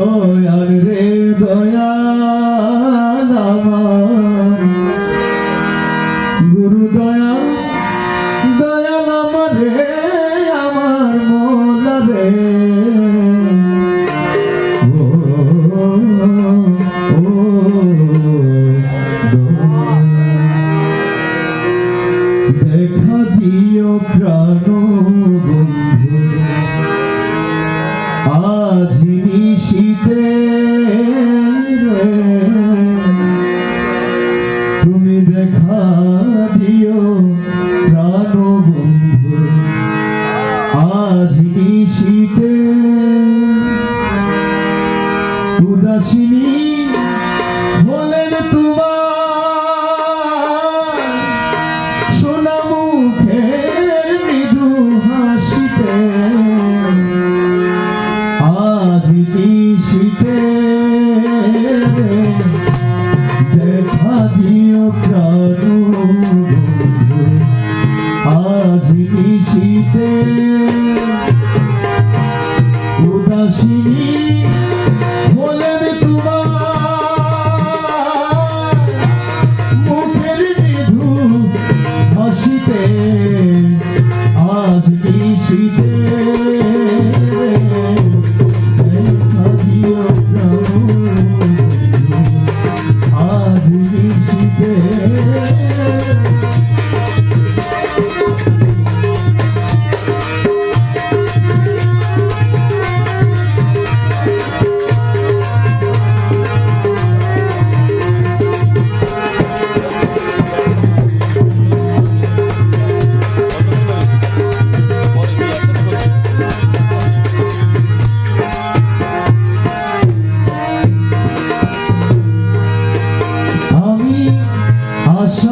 দয়াল রে, দয়াল আমার। গুরু দয়াল দয়াল আমার রে, আমার মোলা রে। দেখা দিও প্রাণ আসিনি।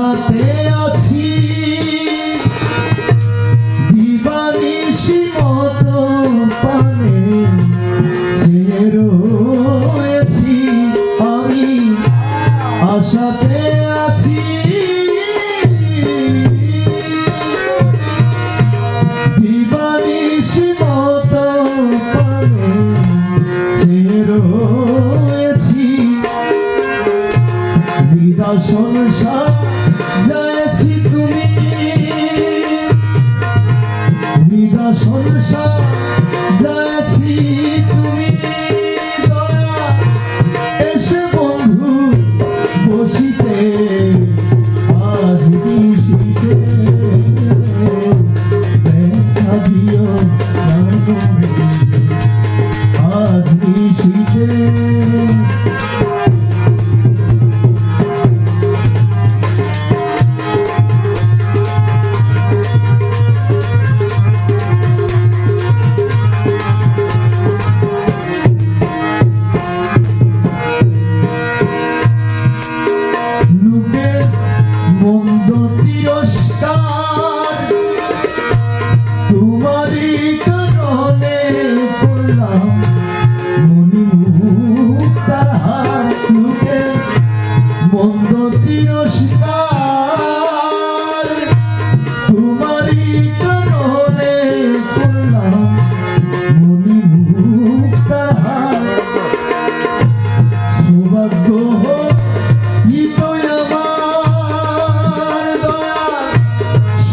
সাথে আছি। দিবানিশি মতো পানে রয়েছি আমি। আশাতে আছি। দিবানিশি মতো পানে রয়েছি। বিদাসনে হৃদয় সংসার যাচ্ছি তুমি।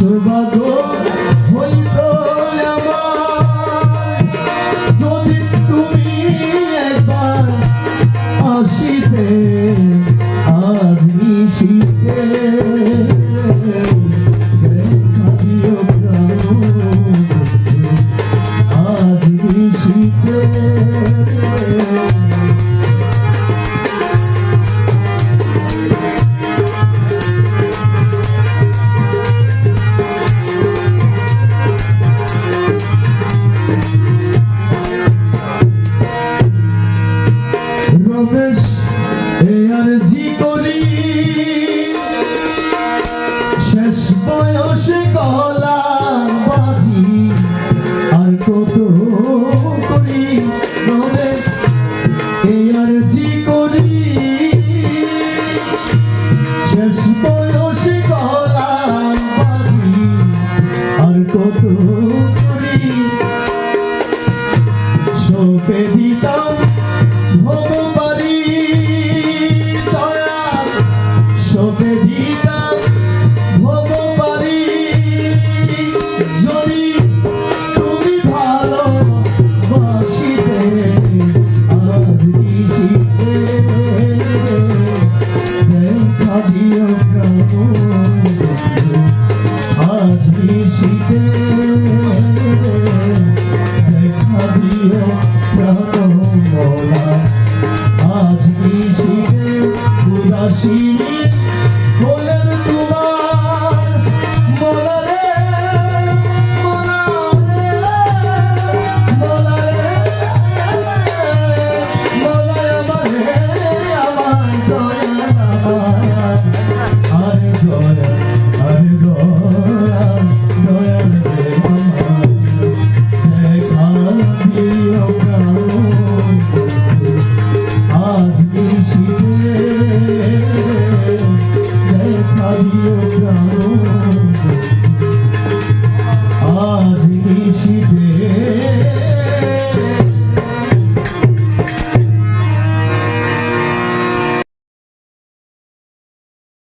সৌভাগ্য হইত যদি তুমি একবার আসিতে আজ নিশিতে কত সপে দিতাম ভগবারি দয়া সপে দিতাম ভগবারি যদি তুমি ভালো বাসিতে আর নিশিতে দেখা দিও উদাসীনী